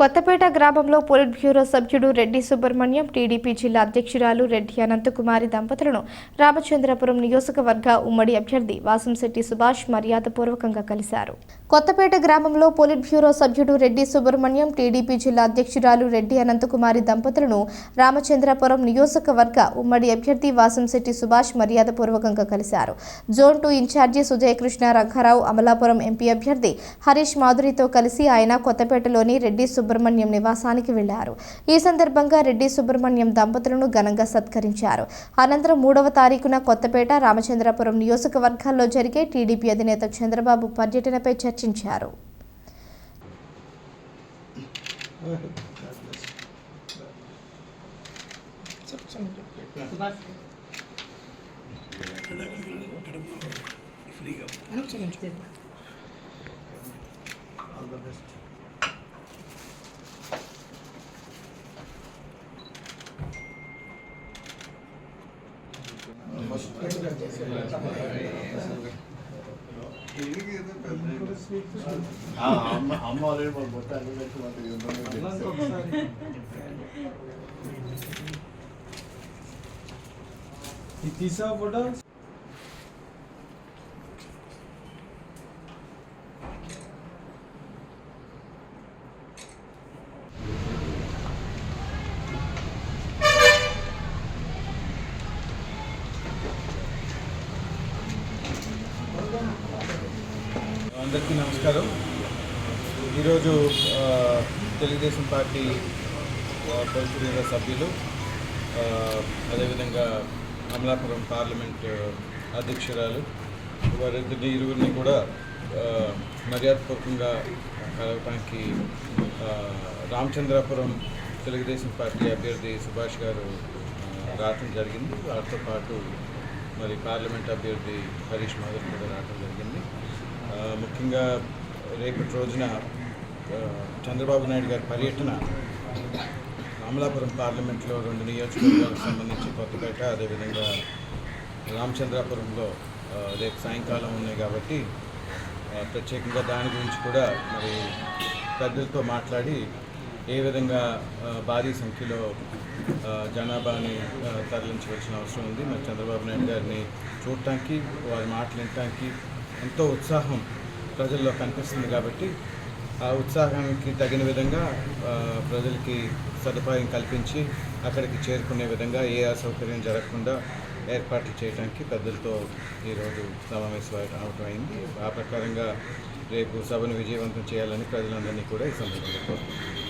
కొత్తపేట గ్రామంలో polit bureau సభ్యుడు Reddy Subrahmanyam TDP జిల్లా అధ్యక్షురాలు రెడ్డి అనంతకుమారి దంపతులను రామచంద్రపురం నియోజకవర్గ ఉమ్మడి అభ్యర్థి వాసంశెట్టి సుభాష్ మర్యాదపూర్వకంగా కలిశారు. కొత్తపేట గ్రామంలో పోలిట్ బ్యూరో సభ్యుడు రెడ్డి సుబ్రహ్మణ్యం టీడీపీ జిల్లా అధ్యక్షురాలు రెడ్డి అనంతకుమారి దంపతులను రామచంద్రపురం నియోజకవర్గ ఉమ్మడి అభ్యర్థి వాసంశెట్టి సుభాష్ మర్యాదపూర్వకంగా కలిశారు. Zone two incharge Sujayakrishna Rangarao Amalapuram MP అభ్యర్థి హరీష్ మాధురితో కలిసి ఆయన కొత్తపేటలోని రెడ్డి సుబ్రహ్మణ్యం నివాసానికి వెళ్ళారు. ఈ సందర్భంగా రెడ్డి సుబ్రహ్మణ్యం దంపతులను ఘనంగా సత్కరించారు. అనంతరం మూడవ తారీఖున కొత్తపేట రామచంద్రపురం నియోజకవర్గాల్లో జరిగే టీడీపీ అధినేత చంద్రబాబు పర్యటనపై చర్చించారు. ఆ, అమ్మ అమ్మ ఆల్రెడీ మన మొత్తం అన్ని పెట్టి మనకి ఇది ఉందని తెలుసు. ఇది తీసా ఫోటో అందరికీ నమస్కారం. ఈరోజు తెలుగుదేశం పార్టీ పరిశుభ్ర సభ్యులు అదేవిధంగా అమలాపురం పార్లమెంట్ అధ్యక్షురాలు వారిద్దరిని ఇరువురిని కూడా మర్యాదపూర్వకంగా కలవటానికి రామచంద్రాపురం తెలుగుదేశం పార్టీ అభ్యర్థి సుభాష్ గారు రావటం జరిగింది. వారితో పాటు మరి పార్లమెంట్ అభ్యర్థి హరీష్ మాధవ్ కూడా రావడం జరిగింది. ముఖ్యంగా రేపటి రోజున చంద్రబాబు నాయుడు గారి పర్యటన అమలాపురం పార్లమెంట్లో రెండు నియోజకవర్గాలకు సంబంధించి కొత్తపేట అదేవిధంగా రామచంద్రాపురంలో రేపు సాయంకాలం ఉన్నాయి కాబట్టి ప్రత్యేకంగా దాని గురించి కూడా మరి పెద్దలతో మాట్లాడి ఏ విధంగా భారీ సంఖ్యలో జనాభాని తరలించవలసిన అవసరం ఉంది. మరి చంద్రబాబు నాయుడు గారిని చూడటానికి వారి మాట్లాడటానికి ఎంతో ఉత్సాహం ప్రజల్లో కనిపిస్తుంది కాబట్టి ఆ ఉత్సాహానికి తగిన విధంగా ప్రజలకి సదుపాయం కల్పించి అక్కడికి చేరుకునే విధంగా ఏ అసౌకర్యం జరగకుండా ఏర్పాట్లు చేయడానికి పెద్దలతో ఈరోజు సమావేశం అవటం అయింది ఆ ప్రకారంగా రేపు సభను విజయవంతం చేయాలని ప్రజలందరినీ కూడా ఈ సందర్భంగా కోరుతున్నాను